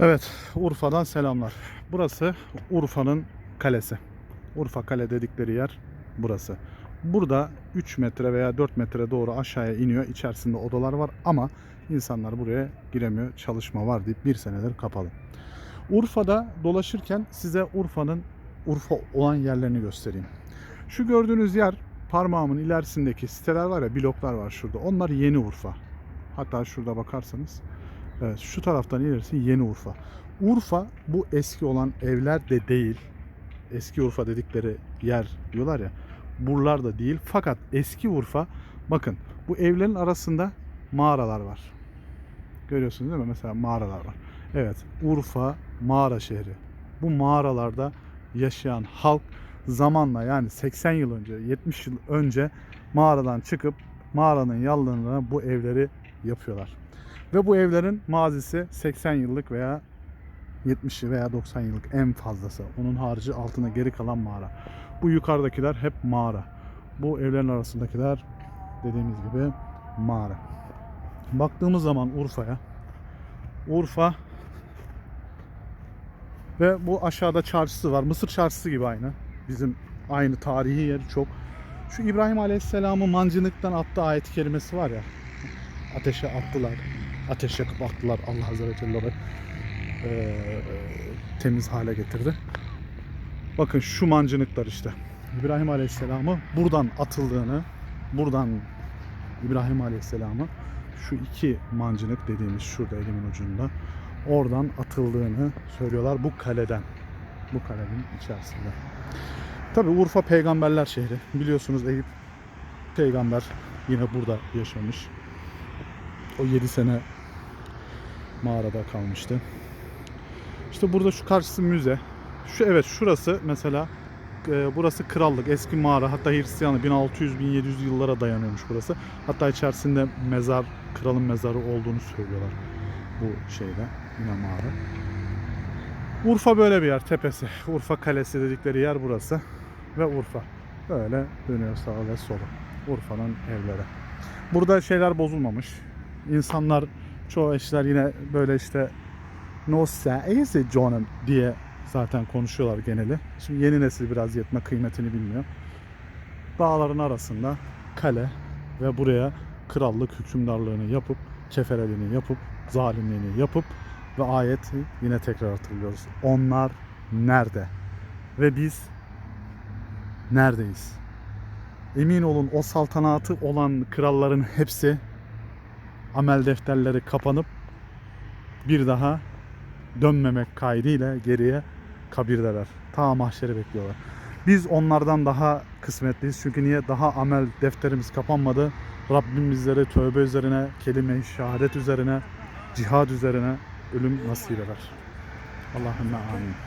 Evet, Urfa'dan selamlar. Burası Urfa'nın kalesi. Urfa Kale dedikleri yer burası. Burada 3 metre veya 4 metre doğru aşağıya iniyor. İçerisinde odalar var ama insanlar buraya giremiyor. Çalışma var deyip bir senedir kapalı. Urfa'da dolaşırken size Urfa'nın Urfa olan yerlerini göstereyim. Şu gördüğünüz yer parmağımın ilerisindeki siteler var ya bloklar var şurada. Onlar yeni Urfa. Hatta şurada bakarsanız Evet, şu taraftan ilerisi Yeni Urfa. Urfa bu eski olan evler de değil. Eski Urfa dedikleri yer diyorlar ya. Buralar da değil. Fakat eski Urfa bakın bu evlerin arasında mağaralar var. Görüyorsunuz değil mi? Mesela mağaralar var. Evet, Urfa mağara şehri. Bu mağaralarda yaşayan halk zamanla yani 80 yıl önce, 70 yıl önce mağaradan çıkıp mağaranın yanlarına bu evleri yapıyorlar. Ve bu evlerin mazisi 80 yıllık veya 70 veya 90 yıllık en fazlası. Onun harici altında geri kalan mağara. Bu yukarıdakiler hep mağara. Bu evlerin arasındakiler dediğimiz gibi mağara. Baktığımız zaman Urfa'ya Urfa ve bu aşağıda çarşısı var. Mısır çarşısı gibi aynı. Bizim aynı tarihi yeri çok. Şu İbrahim Aleyhisselam'ın mancınıktan attığı ayet kelimesi var ya. Ateşe attılar ateş yakıp attılar. Allah Azze ve Celle e, temiz hale getirdi. Bakın şu mancınıklar işte. İbrahim Aleyhisselam'ı buradan atıldığını, buradan İbrahim Aleyhisselam'ı şu iki mancınık dediğimiz şurada elimin ucunda oradan atıldığını söylüyorlar bu kaleden. Bu kalenin içerisinde. Tabi Urfa peygamberler şehri. Biliyorsunuz Eyüp peygamber yine burada yaşamış. O 7 sene mağarada kalmıştı. İşte burada şu karşısı müze. Şu evet şurası mesela e, burası krallık eski mağara hatta Hristiyanlık 1600-1700 yıllara dayanıyormuş burası. Hatta içerisinde mezar kralın mezarı olduğunu söylüyorlar bu şeyde yine mağara. Urfa böyle bir yer tepesi. Urfa Kalesi dedikleri yer burası ve Urfa. Böyle dönüyor sağa ve sola. Urfa'nın evleri. Burada şeyler bozulmamış. İnsanlar çoğu eşler yine böyle işte no say canım diye zaten konuşuyorlar geneli. Şimdi yeni nesil biraz yetme kıymetini bilmiyor. Dağların arasında kale ve buraya krallık hükümdarlığını yapıp kefereliğini yapıp zalimliğini yapıp ve ayeti yine tekrar hatırlıyoruz. Onlar nerede? Ve biz neredeyiz? Emin olun o saltanatı olan kralların hepsi amel defterleri kapanıp bir daha dönmemek kaydıyla geriye kabirdeler. Ta mahşeri bekliyorlar. Biz onlardan daha kısmetliyiz. Çünkü niye? Daha amel defterimiz kapanmadı. Rabbim bizlere tövbe üzerine, kelime-i şehadet üzerine, cihad üzerine ölüm nasip eder. Allahümme amin.